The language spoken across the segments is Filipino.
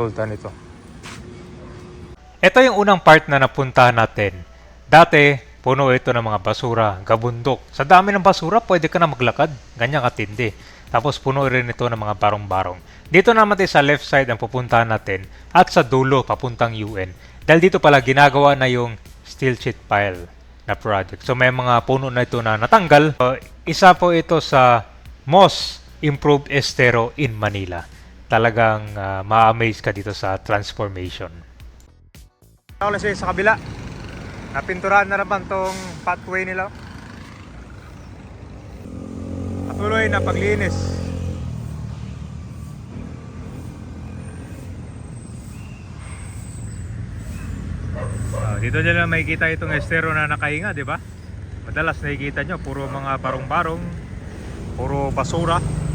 resulta nito. Ito yung unang part na napuntahan natin. Dati, puno ito ng mga basura, gabundok. Sa dami ng basura, pwede ka na maglakad. Ganyan katindi. Tapos puno rin ito ng mga barong-barong. Dito naman tayo sa left side ang pupuntahan natin at sa dulo papuntang UN. Dahil dito pala ginagawa na yung steel sheet pile na project. So may mga puno na ito na natanggal. So, isa po ito sa most improved estero in Manila. Talagang ah, ma-amaze ka dito sa transformation. Ako lang sa kabila. Napinturahan na naman tong pathway nila. Patuloy na paglinis. Ah, dito nyo lang makikita itong estero na nakahinga, di ba? Madalas nakikita nyo, puro mga barong-barong, puro basura.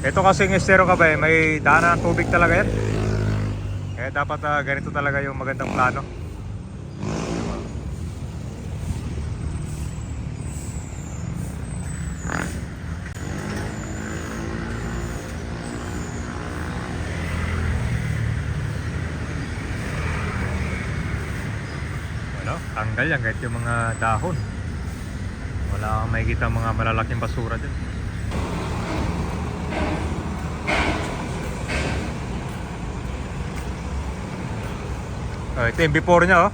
Ito kasing estero ka ba eh, may daanan ng tubig talaga yan. Kaya dapat ah, ganito talaga yung magandang plano. Ano? Tanggal yan kahit yung mga dahon. Wala kang makikita mga malalaking basura dyan. Oh, ito yung before niya oh.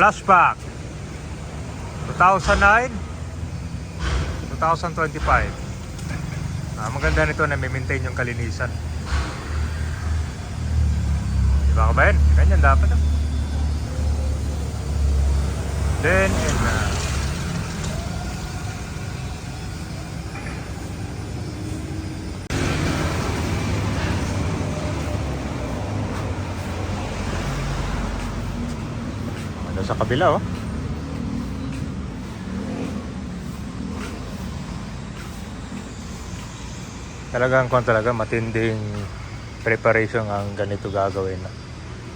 Flashback. 2009 2025. Ah, maganda nito na may maintain yung kalinisan. Di ba ka ba yun? Ganyan dapat ah. Then, and uh, ano sa kabila oh. Talagang kung talaga matinding preparation ang ganito gagawin.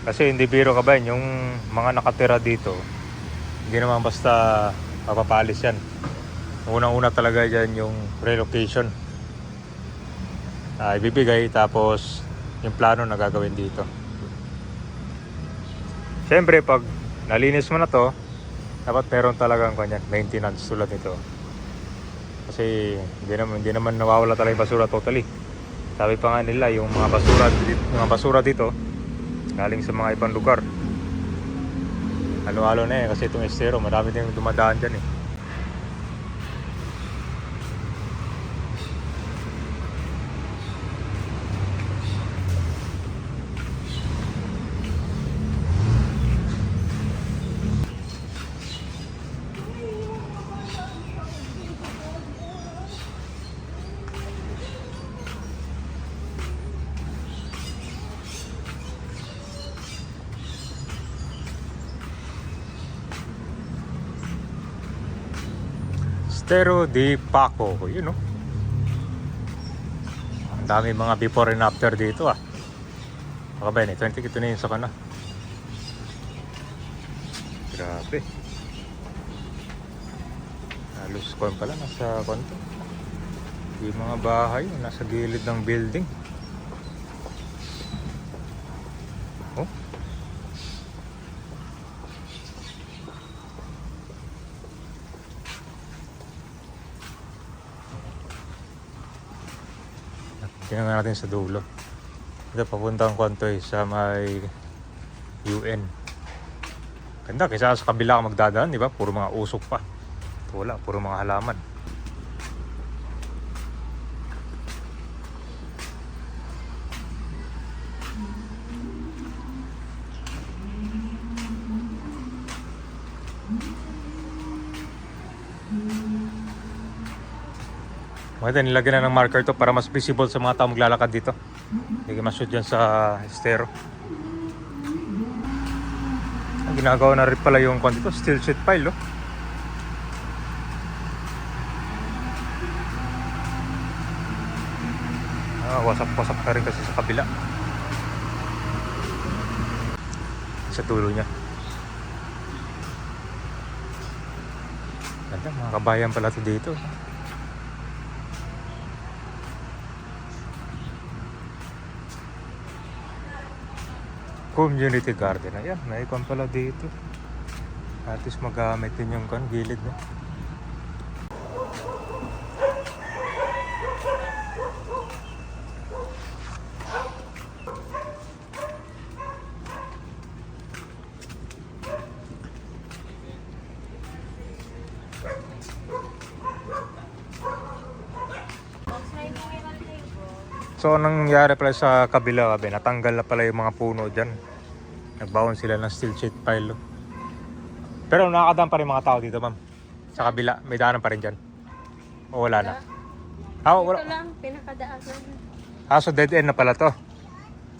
Kasi hindi biro ka ba yun, yung mga nakatira dito, hindi naman basta mapapalis yan. Unang-una talaga dyan yung relocation. Ah, ibibigay tapos yung plano na gagawin dito. Siyempre pag nalinis mo na to, dapat meron talagang kanyan, maintenance tulad nito. Kasi hindi naman, hindi naman nawawala talaga yung basura totally. Sabi pa nga nila, yung mga basura, mga basura dito, galing sa mga ibang lugar. Halo-halo na eh, kasi itong estero, marami din dumadaan dyan eh. Estero de Paco, yun oh. Ang dami mga before and after dito ah. Baka ba yun eh, 20 ito na yun sa kana. Grabe. Halos kwan pala, nasa kwanto. Yung mga bahay, nasa gilid ng building. Tingnan natin sa dulo. Ito papuntang Kwantoy sa may UN. Ganda, kaysa sa kabila ka magdadaan, di ba? Puro mga usok pa. Ito Wala, puro mga halaman. Maganda, nilagyan na ng marker to para mas visible sa mga tao maglalakad dito. Hindi ka mas-shoot dyan sa estero. Ang ginagawa na rin pala yung kwan dito, steel sheet pile, oh. Ah, wasak-wasak na rin kasi sa kabila. Sa tulo niya. Ganda, mga kabayan pala to dito. Community garden. Ayan, may ikon pala dito. At least magamit din yung kan, gilid no? So, anong nangyari pala sa kabila kabe? Natanggal na pala yung mga puno dyan. Nagbaon sila ng steel sheet pile. Pero nakakadaan pa rin mga tao dito, ma'am. Sa kabila, may daanan pa rin dyan. O wala na? Ah, Ito wala. lang, pinakadaanan. Ah, so dead end na pala to.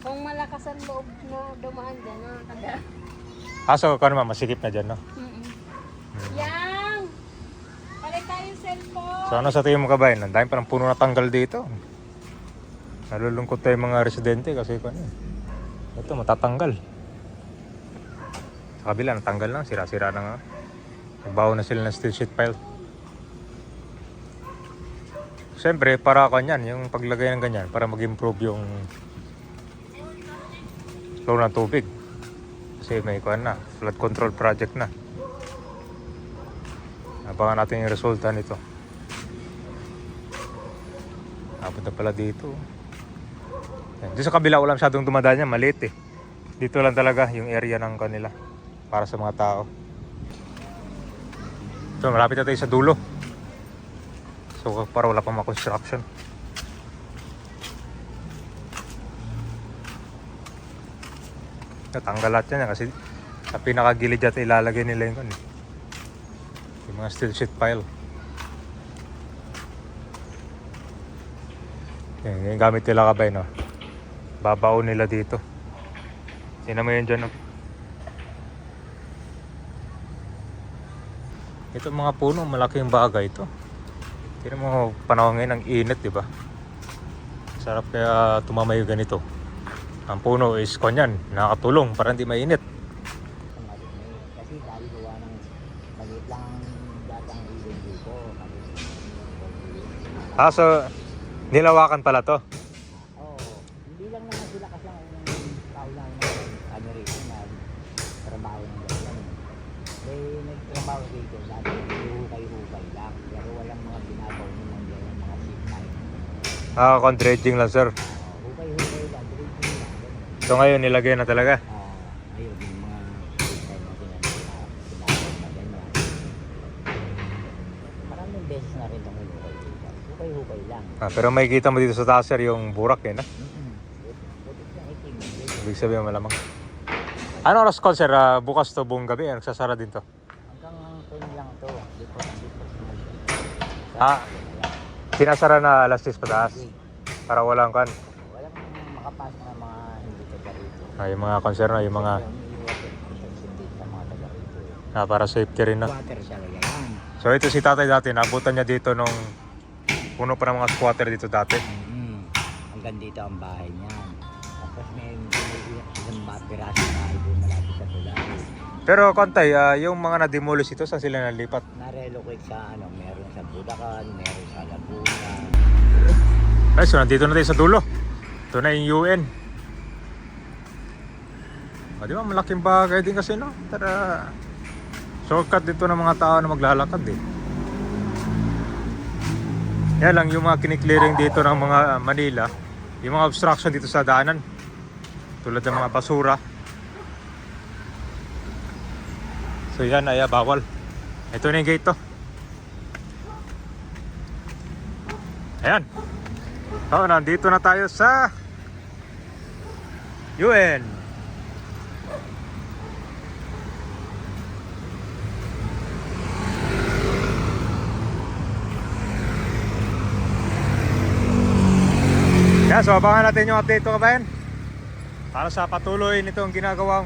Kung malakas ang loob na dumaan dyan, nakakadaan. Ah, so kano ma'am, masikip na dyan, no? Mm-mm. Yang! Palit tayo cellphone! So ano sa tingin mo kabayan? Ang dami pa ng puno na tanggal dito. Nalulungkot tayo mga residente kasi ano, eh. ito matatanggal. Sa kabila, natanggal na, sira-sira na nga. Nagbaho na sila ng steel sheet pile. Siyempre, para kanyan, yung paglagay ng ganyan, para mag-improve yung flow ng tubig. Kasi may kuhan na, flood control project na. Abangan natin yung resulta nito. Napunta pala dito. Yan. Doon sa kabila wala masyadong dumadaan niya, maliit eh. Dito lang talaga yung area ng kanila para sa mga tao. So malapit na tayo sa dulo. So para wala pang construction. Natanggal lahat yan kasi sa pinakagilid yata ilalagay nila yung, ano, eh, yung mga steel sheet pile. Yan, yung gamit nila kabay, no? Babao nila dito. Tingnan mo yun dyan, no? Ito mga puno, malaking bagay ito. Tingnan mo, panahon ngayon ang init, di ba? Sarap kaya tumamayo ganito. Ang puno is kanyan, nakakatulong para hindi mainit. Kasi dahil gawa ng maliit lang ang datang dito. Ah, so, nilawakan pala to. Oo. Hindi lang naman sila kasi ang tao lang ng ano rito na trabaho ng ganyan. Eh, nagtrabaho dito. Dati hukay-hukay lang. Pero walang mga ginagawa nyo ng ganyan mga seat time. Ah, con dredging lang, sir. Hukay-hukay lang. Drinking lang. So ngayon, nilagay na talaga. Ah, ayun, yung mga time na ginagawa na ganyan. Maraming beses na rin itong hukay dito. Hukay-hukay lang. Ah, pero may kita mo dito sa taas, sir, yung burak eh, na? Ibig sabihin malamang. Ano oras call, sir? Ah, bukas to buong gabi. Ah, nagsasara din to. Hanggang 10 lang to. Ah. Sinasara na alas 6 pataas. Para walang kan. Walang makapasok na mga hindi taga rito. Ah, yung mga konserno, yung mga rito. ah, para safety rin na. Water siya yan. So ito si tatay dati, naabutan niya dito nung puno pa ng mga squatter dito dati. Mm. Hanggang dito ang bahay niyan. Tapos may isang mapiraso na doon malapit sa tulay. Pero kontay, ah, yung mga na-demolish ito, saan sila nalipat? Na-relocate sa ano, meron sa Bulacan, meron sa Laguna. Ay, so nandito na tayo sa dulo. Ito na yung UN. O, di ba, malaking bagay din kasi, no? Tara. Shortcut dito ng mga tao na maglalakad, eh. Yan lang yung mga kiniklearing dito ng mga Manila. Yung mga obstruction dito sa daanan. Tulad ng mga basura. So yan ay bawal. Ito na yung gate to. Ayan. So, nandito na tayo sa UN. Yan, so abangan natin yung update ko kabayan. Para sa patuloy nitong ginagawang